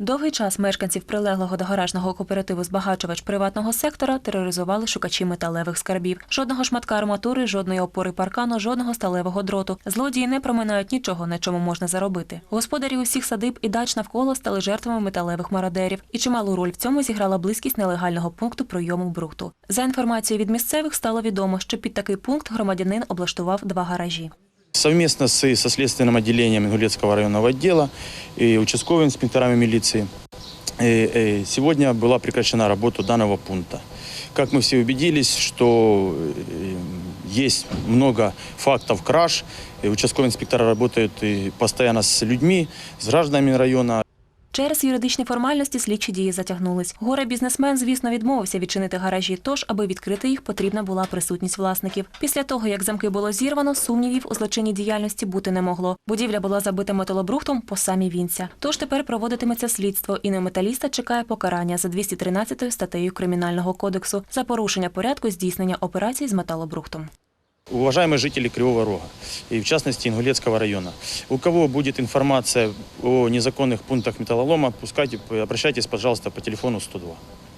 Довгий час мешканців прилеглого до гаражного кооперативу збагачувач приватного сектора тероризували шукачі металевих скарбів. Жодного шматка арматури, жодної опори паркану, жодного сталевого дроту. Злодії не проминають нічого, на чому можна заробити. Господарі усіх садиб і дач навколо стали жертвами металевих мародерів, і чималу роль в цьому зіграла близькість нелегального пункту прийому брухту. За інформацією від місцевих стало відомо, що під такий пункт громадянин облаштував два гаражі. Совместно с, со следственным отделением Ингулецкого районного отдела и участковыми инспекторами милиции э, э, сегодня была прекращена работа данного пункта. Как мы все убедились, что э, есть много фактов краж, и участковые инспектора работают постоянно с людьми, с гражданами района. Через юридичні формальності слідчі дії затягнулись. Горе бізнесмен, звісно, відмовився відчинити гаражі, тож, аби відкрити їх, потрібна була присутність власників. Після того, як замки було зірвано, сумнівів у злочинній діяльності бути не могло. Будівля була забита металобрухтом по самі вінця. Тож тепер проводитиметься слідство, і на металіста чекає покарання за 213 статтею Кримінального кодексу за порушення порядку здійснення операцій з металобрухтом. Уважаемые жители Кривого Рога, и в частности Ингулецкого района, у кого будет информация о незаконных пунктах металлолома, пускайте, обращайтесь, пожалуйста, по телефону 102.